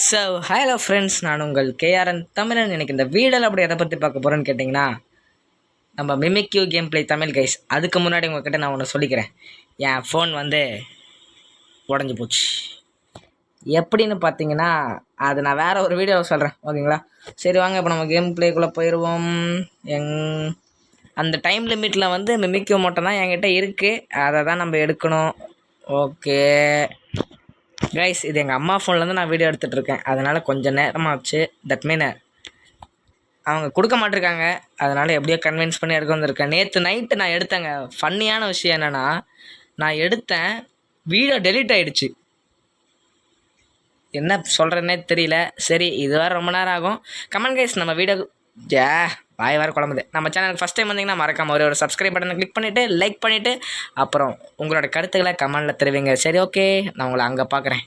So hello friends நான் உங்கள் KRN தமிழன். எனக்கு இந்த வீடியோவில் அப்படி எதை பற்றி பார்க்க போகிறேன்னு கேட்டிங்கன்னா நம்ம Mimikyu game play Tamil guys அதுக்கு முன்னாடி உங்ககிட்ட நான் ஒன்று சொல்லிக்கிறேன். என் ஃபோன் வந்து உடஞ்சி போச்சு. எப்படின்னு பார்த்தீங்கன்னா அது நான் வேறு ஒரு வீடியோவில் சொல்கிறேன் ஓகேங்களா? சரி வாங்க இப்போ நம்ம கேம் ப்ளேக்குள்ளே போயிடுவோம் எங் அந்த டைம் லிமிட்டில் வந்து மிமிக்யூ மட்டும் தான் என்கிட்ட இருக்குது அதை தான் நம்ம எடுக்கணும். ஓகே கைஸ் இது எங்கள் அம்மா ஃபோன்லேருந்து நான் வீடியோ எடுத்துகிட்டு இருக்கேன். அதனால் கொஞ்சம் நேரமாச்சு. தட் மீன் அவங்க கொடுக்க மாட்டிருக்காங்க. அதனால் எப்படியோ கன்வின்ஸ் பண்ணி எடுக்க வந்திருக்கேன். நேற்று நைட்டு நான் எடுத்தேங்க. ஃபன்னியான விஷயம் என்னென்னா நான் எடுத்தேன். வீடியோ டெலீட் ஆகிடுச்சு என்ன சொல்கிறேன்னே தெரியல. சரி இது வேறு ரொம்ப நேரம் ஆகும். கமெண்ட் கைஸ் நம்ம வீடியோ ஜே வாய் வேறு குழம்புது. நம்ம சேனலுக்கு ஃபஸ்ட் டைம் வந்தீங்கன்னா மறக்காம ஒரு ஒரு சப்ஸ்கிரைப் பட்டனை கிளிக் பண்ணிவிட்டு லைக் பண்ணிவிட்டு அப்புறம் உங்களோட கருத்துக்களை கமெண்டில் தெரிவிங்க. சரி ஓகே நான் உங்களை அங்கே பார்க்குறேன்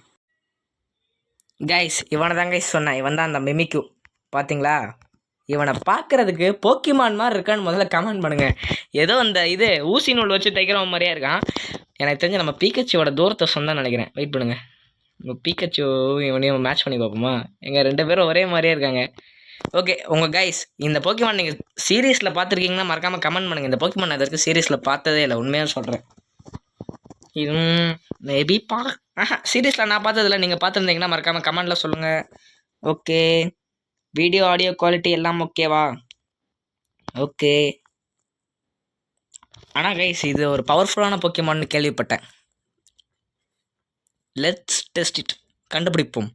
கைஸ் இவனை தான் கைஸ் சொன்னேன். இவன் தான் அந்த மிமிக்கு பார்த்தீங்களா இவனை பார்க்குறதுக்கு போக்கிமான் மாதிரி இருக்கான்னு முதல்ல கமெண்ட் பண்ணுங்கள் ஏதோ அந்த இது ஊசி நூல் வச்சு தைக்கிறவன் மாதிரியே இருக்கான். எனக்கு தெரிஞ்சு நம்ம பீக்கச்சியோட தூரத்தை சொந்தம் நினைக்கிறேன். வெயிட் பண்ணுங்கள் நம்ம பீக்கச்சு இவனையும் மேட்ச் பண்ணி பார்ப்போமா? எங்கள் ரெண்டு பேரும் ஒரே மாதிரியே இருக்காங்க. ஓகே உங்கள் கைஸ் இந்த போக்கிமான் நீங்கள் சீரீஸில் பார்த்துருக்கீங்கன்னா மறக்காமல் கமெண்ட் பண்ணுங்கள் இந்த போக்கிமான் நான் சீரியஸில் வரைக்கும் சீரீஸில் பார்த்ததே இல்லை உண்மையாக சொல்கிறேன் இது மேபி பா ஆஹா சீரீஸில் நான் பார்த்ததில்ல நீங்கள் பார்த்துருந்தீங்கன்னா மறக்காமல் கமெண்டில் சொல்லுங்கள் ஓகே வீடியோ ஆடியோ குவாலிட்டி எல்லாம் ஓகேவா ஓகே ஆனால் கைஸ் இது ஒரு பவர்ஃபுல்லான போக்கிமான்னு கேள்விப்பட்டேன். லெட்ஸ் டெஸ்ட் இட் கண்டுபிடிப்போம்.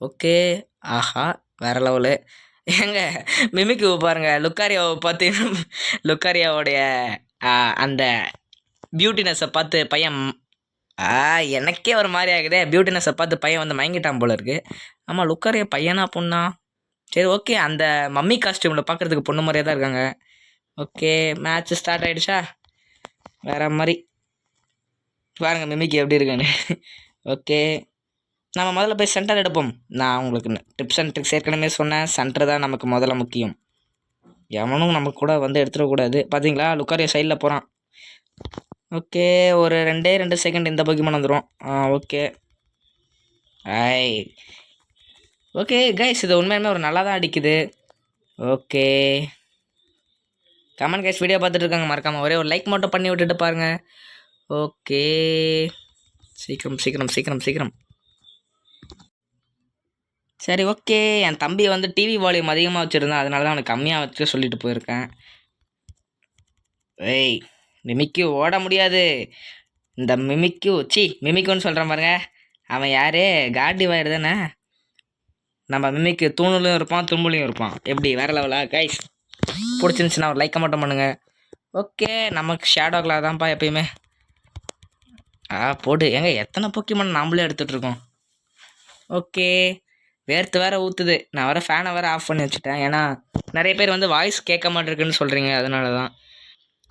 ஓகே ஆஹா வேற லெவலு. ஏங்க மிமிக்கு பாருங்க லுக்காரியாவை பார்த்து லுக்காரியாவுடைய அந்த பியூட்டினஸை பார்த்து பையன் ஆ எனக்கே ஒரு மாதிரி ஆகுதே. பியூட்டினஸை பார்த்து பையன் வந்து மயங்கிட்டான் போல இருக்கு. ஆமாம் லுக்காரியா பையனா பொண்ணா? சரி ஓகே அந்த மம்மி காஸ்டியூமில் பார்க்குறதுக்கு பொண்ணு மாதிரியே தான் இருக்காங்க. ஓகே மேட்ச் ஸ்டார்ட் ஆகிடுச்சா வேற மாதிரி. பாருங்க மிமிக்கு எப்படி இருக்குன்னு. ஓகே நம்ம முதல்ல போய் சென்டர் எடுப்போம். நான் உங்களுக்கு டிப்ஸ் அண்ட் ட்ரிக்ஸ் ஏற்கனவே சொன்னேன். சென்டர் தான் நமக்கு முதல்ல முக்கியம். எவனும் நம்ம கூட வந்து எடுத்துடக்கூடாது பார்த்தீங்களா லுக்காரியா சைடில் போகிறான் ஓகே ஒரு ரெண்டே ரெண்டு செகண்ட் இந்த பக்கிமான் வந்துடும் ஆ ஓகே. ஐ. ஓகே கைஸ் இது உண்மையுமே ஒரு நல்லா தான் அடிக்குது. ஓகே. கமெண்ட் கைஸ் வீடியோ பார்த்துட்டு இருக்காங்க. மறக்காமல் ஒரே ஒரு லைக் மட்டும் பண்ணி விட்டுட்டு பாருங்கள் ஓகே. சீக்கிரம் சீக்கிரம் சீக்கிரம் சீக்கிரம். சரி ஓகே. என் தம்பி வந்து டிவி வால்யூம் அதிகமாக வச்சுருந்தான் அதனால தான் அவனுக்கு கம்மியாக வச்சு சொல்லிட்டு போயிருக்கேன். ஏய் மிமிக்கு ஓட முடியாது. இந்த மிமிக்கு சி மிமிக்குன்னு சொல்கிறேன் பாருங்க. அவன் யாரு? காடி வாயிடு தானே? நம்ம மிமிக்கு தூணுலையும் இருப்பான் தும்புலையும் இருப்பான். எப்படி? வேற லெவலா கைஸ் பிடிச்சிருந்துச்சுன்னா ஒரு லைக்கை மட்டும் பண்ணுங்க. ஓகே நமக்கு ஷேடோ கலர் தான்ப்பா எப்பயுமே. ஆ போடு. ஏங்க எத்தனை பொக்கிமான் நாமளே எடுத்துகிட்டு இருக்கோம். ஓகே. வேர்த்து வேற ஊற்றுது நான் வேற ஃபேனை வேற ஆஃப் பண்ணி வச்சுட்டேன். ஏன்னா நிறைய பேர் வந்து வாய்ஸ் கேட்க மாட்டிருக்குன்னு சொல்கிறீங்க அதனால தான்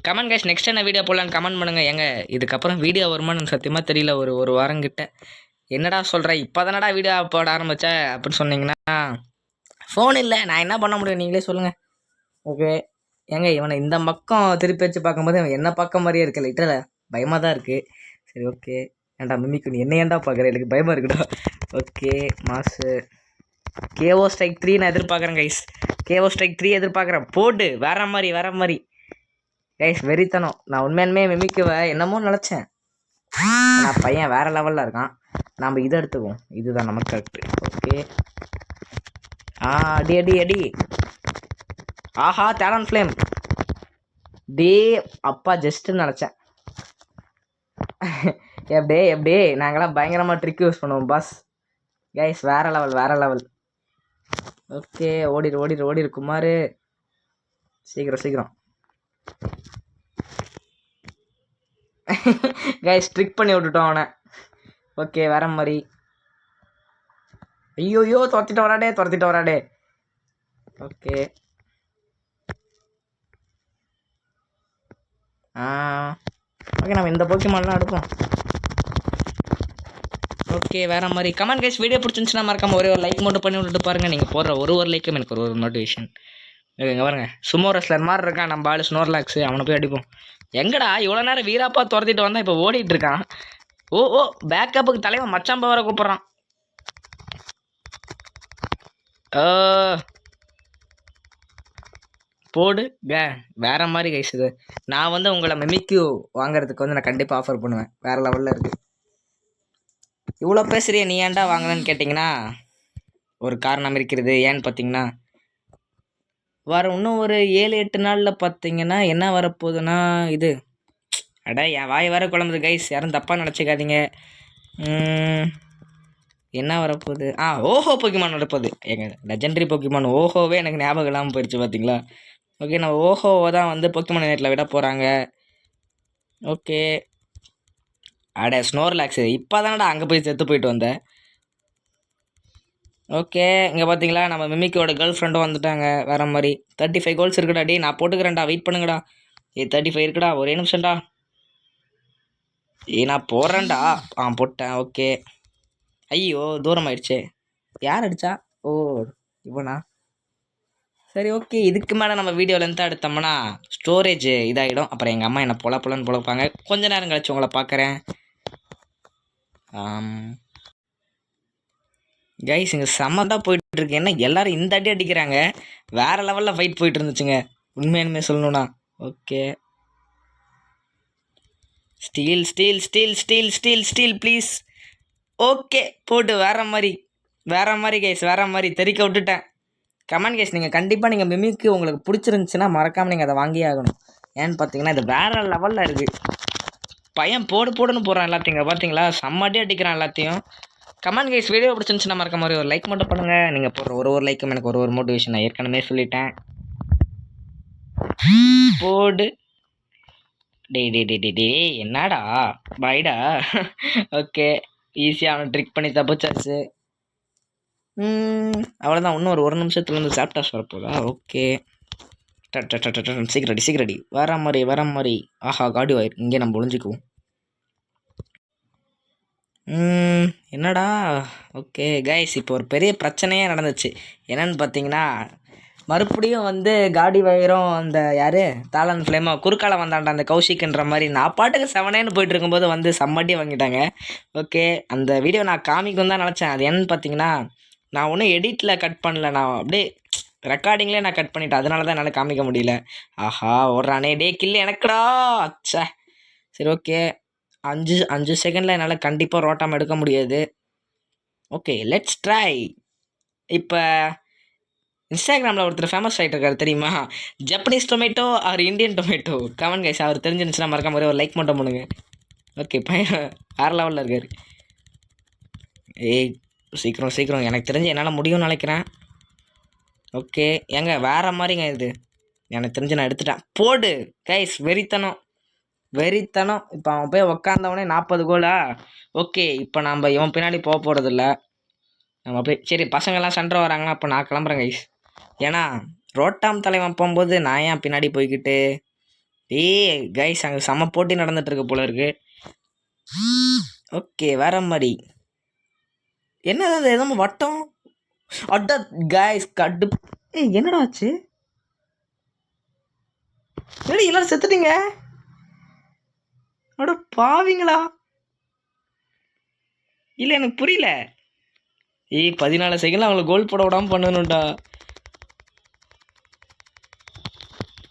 கமெண்ட் கேஷ் நெக்ஸ்ட் என்ன வீடியோ போடலான்னு கமெண்ட் பண்ணுங்கள் ஏங்க இதுக்கப்புறம் வீடியோ வருமானு எனக்கு சத்தியமாக தெரியல. ஒரு ஒரு வாரம் கிட்ட. என்னடா சொல்கிறேன் இப்போ தானடா வீடியோ போட ஆரம்பித்தேன் அப்படின்னு சொன்னீங்கன்னா ஃபோன் இல்லை. நான் என்ன பண்ண முடியும்? நீங்களே சொல்லுங்கள் ஓகே ஏங்க இவனை இந்த பக்கம் திருப்பி வச்சு பார்க்கும்போது இவன் என்ன பக்கம் மாதிரியே இருக்கு. லைட்டில் பயமாக தான் இருக்குது சரி ஓகே ஏன்டா மிமிக்கு நீ என்ன ஏன்டா பார்க்குற? எனக்கு பயமாக இருக்குடா. ஓகே மாசு. கேஓ ஸ்ட்ரைக் த்ரீ நான் எதிர்பார்க்குறேன் கைஸ் கேஓ ஸ்ட்ரைக் த்ரீ எதிர்பார்க்குறேன். போடு வேற மாதிரி வேற மாதிரி. கைஸ் வெறித்தனம். நான் உண்மையாலுமே மிமிக்குவ என்னமோ நினச்சேன். ஆனால் பையன் வேற லெவலில் இருக்கான். நாம் இதை எடுத்துக்குவோம். இதுதான் நமக்கு கரெக்டு ஓகே ஆ அடி அடி அடி. ஆஹா தேலான் ஃப்ளேம் டே அப்பா ஜஸ்ட்டு நினச்சேன். எப்படியே எப்படியே. நாங்களாம் பயங்கரமாக ட்ரிக் யூஸ் பண்ணுவோம் பாஸ் கைஸ் வேற லெவல் வேற லெவல் ஓகே ஓடிடு ஓடிடு ஓடிடு குமார். சீக்கிரம் சீக்கிரம். கைஸ் ஸ்ட்ரிக் பண்ணி விட்டுட்டோம் அவனை. ஓகே வர மாதிரி. ஐயோயோ துரத்திட்டு வராடே துரத்திட்டு வராடே. ஓகே. ஆ ஓகே நம்ம இந்த போக்கிமான்லாம் எடுப்போம். ஓகே வேற மாதிரி. கமெண்ட் கைஸ் வீடியோ பிடிச்சிருந்துச்சுன்னா மறக்காம ஒரே ஒரு லைக் மட்டும் பண்ணி விட்டுட்டு பாருங்க. நீங்கள் போடுற ஒரு ஒரு லைக்கும் எனக்கு ஒரு ஒரு நோட்டிஃபிகேஷன் இங்கே பாருங்க. சுமோ ரெஸ்லர் மாதிரி இருக்கான். நம்ம ஆளு ஸ்னோர்லாக்ஸு அவனை போய் அடிப்போம். எங்கடா இவ்வளோ நேரம் வீராப்பா துரத்திட்டு வந்தா இப்போ ஓடிட்டு இருக்கான். ஓ ஓ பேக்கப்புக்கு தலைவன் மச்சாம்பா வர கூப்பிட்றான். ஓ போடு. வே வேற மாதிரி கைஸ் இது. நான் வந்து உங்களை மெமிக்யூ வாங்குறதுக்கு வந்து நான் கண்டிப்பாக ஆஃபர் பண்ணுவேன். வேற லெவலில் இருக்குது இவ்வளோ பேசுகிறிய நீ ஏன்டா வாங்கலன்னு கேட்டிங்கன்னா ஒரு காரணம் இருக்கிறது. ஏன்னு பார்த்தீங்கன்னா வர இன்னும் ஒரு ஏழு எட்டு நாளில் பார்த்தீங்கன்னா என்ன வரப்போகுதுன்னா இது. அட என் வாய் வர குழம்புது கைஸ் யாரும் தப்பாக நினச்சிக்காதீங்க. என்ன வரப்போகுது? ஆ ஓஹோ பொக்கிமான் வரப்போகுது. எங்க லெஜெண்டரி பொக்கிமான் ஓஹோவே எனக்கு ஞாபகம் இல்லாமல் போயிடுச்சு பார்த்தீங்களா ஓகே நான் ஓஹோவை தான் வந்து பொக்கிமான் நேட்டில் விட போகிறாங்க ஓகே அட ஸ்னோர்லாக்ஸு இப்போ தானடா அங்கே போய் செத்து போயிட்டு வந்தேன் ஓகே இங்கே பார்த்தீங்களா நம்ம மிமிக்கோட கேர்ள் ஃப்ரெண்டும் வந்துட்டாங்க வேறு மாதிரி. தேர்ட்டி ஃபைவ் கோல்ஸ் இருக்குடா டேய் நான் போட்டுக்கிறேன்டா வெயிட் பண்ணுங்கடா. ஏ தேர்ட்டி ஃபைவ் இருக்குடா ஒரே நிமிஷம்டா. ஏ நான் போடுறேன்டா ஆ போட்டேன் ஓகே ஐயோ தூரம் ஆயிடுச்சே யார் அடிச்சா? ஓ இவனா? சரி ஓகே இதுக்கு மேலே நம்ம வீடியோ லென்த்தாக எடுத்தோம்னா ஸ்டோரேஜ் இதாகிடும் அப்புறம் எங்கள் அம்மா என்னை பொல பொலன்னு பொழப்பாங்க. கொஞ்ச நேரம் கழிச்சு உங்களை பார்க்குறேன் கைஸ் இங்கே செம்மதாக போயிட்டு இருக்கு என்ன எல்லாரும் இந்த அடி அடிக்கிறாங்க. வேற லெவலில் ஃபைட் போயிட்டு இருந்துச்சுங்க உண்மையானுமே சொல்லணும்னா. Okay steal steal steal steal steal steal please okay போட்டு வேற மாதிரி. வேற மாதிரி கைஸ் வேற மாதிரி. தெறிக்க விட்டுட்டேன். கமெண்ட் கைஸ் நீங்கள் கண்டிப்பாக நீங்கள் மிமிக்கு உங்களுக்கு பிடிச்சிருந்துச்சுன்னா மறக்காமல் நீங்கள் அதை வாங்கியே ஆகணும். ஏன்னு பார்த்தீங்கன்னா இது வேற லெவலில் இருக்குது பையன் போடு போடுன்னு போடுறான் எல்லாத்தையும். பார்த்தீங்களா செம்மடி அடிக்கிறான் எல்லாத்தையும். கமெண்ட் கைஸ் வீடியோ பிடிச்சிருந்துச்சுன்னா மறக்க மாதிரி ஒரு லைக் மட்டும் பண்ணுங்கள் நீங்கள் போடுற ஒரு ஒரு லைக்கும் எனக்கு ஒரு ஒரு மோட்டிவேஷன் நான் ஏற்கனவே சொல்லிட்டேன். போடு. டே டே டே டே டே என்னடா? பாய்டா ஓகே ஈஸியாக அவனை ட்ரிக் பண்ணி தப்பிச்சாச்சு. அவ்வளோதான் இன்னும் ஒரு ஒரு நிமிஷத்துலேருந்து சாப்டாஸ் வரப்போதா ஓகே சீக்கிரடி சீக்கிரடி வர மாதிரி வர மாதிரி ஆஹா காடி வாயிரு. இங்கே நம்ம ஒழிஞ்சிக்குவோம் என்னடா? ஓகே கைஸ் இப்போ ஒரு பெரிய பிரச்சனையே நடந்துச்சு. என்னன்னு பார்த்தீங்கன்னா மறுபடியும் வந்து காடி வயிறும் அந்த யார்? தாளன் ஃப்ளேமோ குறுக்கால வந்தான்டா அந்த கௌஷிக்ன்ற மாதிரி. நான் பாட்டுக்கு செவனேன்னு போயிட்டு இருக்கும்போது வந்து செம்மட்டி வாங்கிட்டாங்க. ஓகே அந்த வீடியோ நான் காமிக்கும் தான் நினச்சேன். அது என்னன்னு பார்த்தீங்கன்னா நான் ஒன்றும் எடிட்டில் கட் பண்ணல. நான் அப்படியே ரெக்கார்டிங்லேயே நான் கட் பண்ணிட்டேன். அதனால தான் என்னால் காமிக்க முடியல. ஆஹா ஓடுறானே. டே கில்லு எனக்குடா. அச்சா சரி ஓகே அஞ்சு அஞ்சு செகண்டில் என்னால் கண்டிப்பாக ரோட்டாம் எடுக்க முடியாது. ஓகே லெட்ஸ் ட்ரை இப்போ இன்ஸ்டாகிராமில் ஒருத்தர் ஃபேமஸ் ஆகிட்டு இருக்காரு தெரியுமா? Japanese tomato or Indian tomato come on guys அவர் தெரிஞ்சிருந்துச்சுன்னா மறக்காம ஒரு லைக் மட்டும் பண்ணுங்க ஓகே பையன் வேறு லெவலில் இருக்காரு. ஏய் சீக்கிரம் சீக்கிரம். எனக்கு தெரிஞ்சு என்னால் முடியும்னு நினைக்கிறேன். ஓகே. ஏங்க வேறு மாதிரிங்க இது. எனக்கு தெரிஞ்சு நான் எடுத்துட்டேன். போடு. கைஸ் வெறித்தனம். வெறித்தனம். இப்போ அவன் போய் உக்காந்தவனே நாற்பது கோலா ஓகே இப்போ நம்ம இவன் பின்னாடி போக போகிறதில்ல நம்ம போய் சரி பசங்கள்லாம் சண்டை வராங்கன்னா அப்போ நான் கிளம்புறேன் கைஸ் ஏன்னா ரோட்டாம் தலைவன் போகும்போது நான் ஏன் பின்னாடி போய்கிட்டு ஏய் கைஸ் அங்கே செம போட்டி நடந்துகிட்ருக்கு போல இருக்கு. ஓகே வேற மாதிரி என்ன அது? எதுவும் வட்டம்? அட்ட கைஸ் கட்டு ஏய் என்னடா ஆச்சு? என்னடி எல்லாரும் செத்துட்டீங்க? அட பாவிங்களா? இல்லை எனக்கு புரியல. ஏய் பதினாலு செகண்ட்ல அவங்கள கோல் போட விடாம பண்ணணும்டா.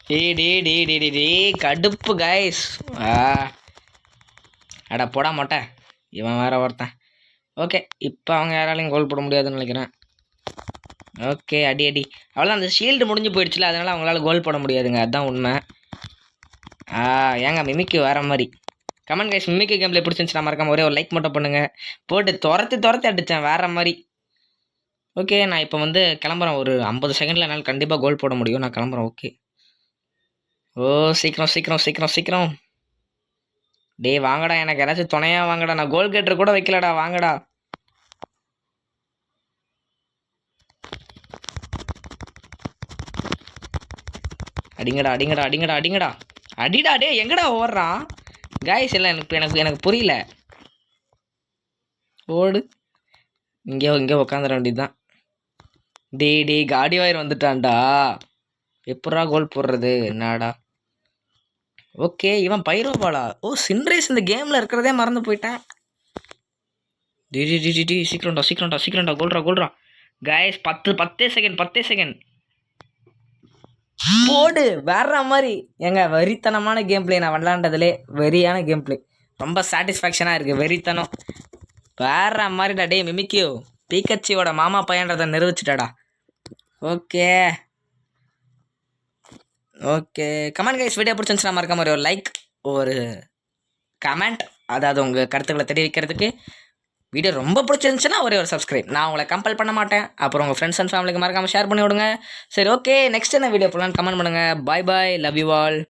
ஏய் டே டே டே டே டே கடுப்பு கைஸ் ஆ. அட போடா மாட்டேன் இவன் வேற ஒருத்தன். ஓகே இப்போ அவங்க யாராலையும் கோல் போட முடியாதுன்னு நினைக்கிறேன். ஓகே அடி அடி. அவ்வளோதான் அந்த ஷீல்டு முடிஞ்சு போயிடுச்சுல அதனால அவங்களால கோல் போட முடியாதுங்க. அதுதான் உண்மை. ஆ ஏங்க மிமிக்கு வர மாதிரி. கமெண்ட் கைஸ் மிமிக்கு கேம்ல பிடிச்சிருந்துச்சுன்னா மறக்காம ஒரே ஒரு லைக் மட்டும் பண்ணுங்க. போட்டு துரத்தி துரத்து அடித்தேன் வேற மாதிரி. ஓகே நான் இப்போ வந்து கிளம்புறேன். ஒரு ஐம்பது செகண்டில் என்னால் கண்டிப்பாக கோல் போட முடியும். நான் கிளம்புறேன் ஓகே. ஓ சீக்கிரம் சீக்கிரம் சீக்கிரம் சீக்கிரம். டேய் வாங்கடா எனக்கு யாராச்சும் துணையாக வாங்கடா. நான் கோல் கேட்டர் கூட வைக்கலடா வாங்கடா. அடிங்கடா அடிங்கடா அடிங்கடா அடிங்கடா. அடிடா டே எங்கடா ஓடுறான் காய்ஸ் எல்லாம் எனக்கு எனக்கு எனக்கு புரியல. ஓடு. இங்கே இங்கே உக்காந்துட வேண்டியதுதான். டே டே காடி வாயர் வந்துட்டான்டா. எப்படா கோல் போடுறது? என்னடா? ஓகே இவன் பைரோபாலா? ஓ சின்ரேஸ் இந்த கேமில் இருக்கிறதே மறந்து போயிட்டேன். டி டி டி டி சீக்கிரம்டா சீக்கிரம்டா சீக்கிரம்டா கோல்ரா கோல்ரா கைஸ் பத்து பத்தே செகண்ட் பத்தே செகண்ட் போடு வேற மாதிரி. எங்க வெறித்தனமான கேம் பிளே நான் விளாண்டதுலே வெறியான கேம் பிளே ரொம்ப சாட்டிஸ்ஃபேக்ஷனாக இருக்குது வெறித்தனம். வேற மாதிரிடா டேய் மிமிக்கியோ பீக்கச்சியோட மாமா பையன்றதை நிரூபிச்சிட்டாடா. Okay. Okay. Comment guys video பிடிச்சிருந்துச்சுன்னா மறக்காம ஒரு லைக் ஒரு கமெண்ட் அதாவது உங்கள் கருத்துக்களை தெரிவிக்கிறதுக்கு வீடியோ ரொம்ப பிடிச்சிருந்துச்சுன்னா ஒரே ஒரு சப்ஸ்கிரைப் நான் உங்களை கம்பல் பண்ண மாட்டேன். அப்புறம் உங்கள் ஃப்ரெண்ட்ஸ் அண்ட் ஃபேமிலிக்கு மறக்காமல் ஷேர் பண்ணி விடுங்க சரி ஓகே நெக்ஸ்ட் என்ன வீடியோ போடலான்னு கமெண்ட் பண்ணுங்கள் bye bye love you all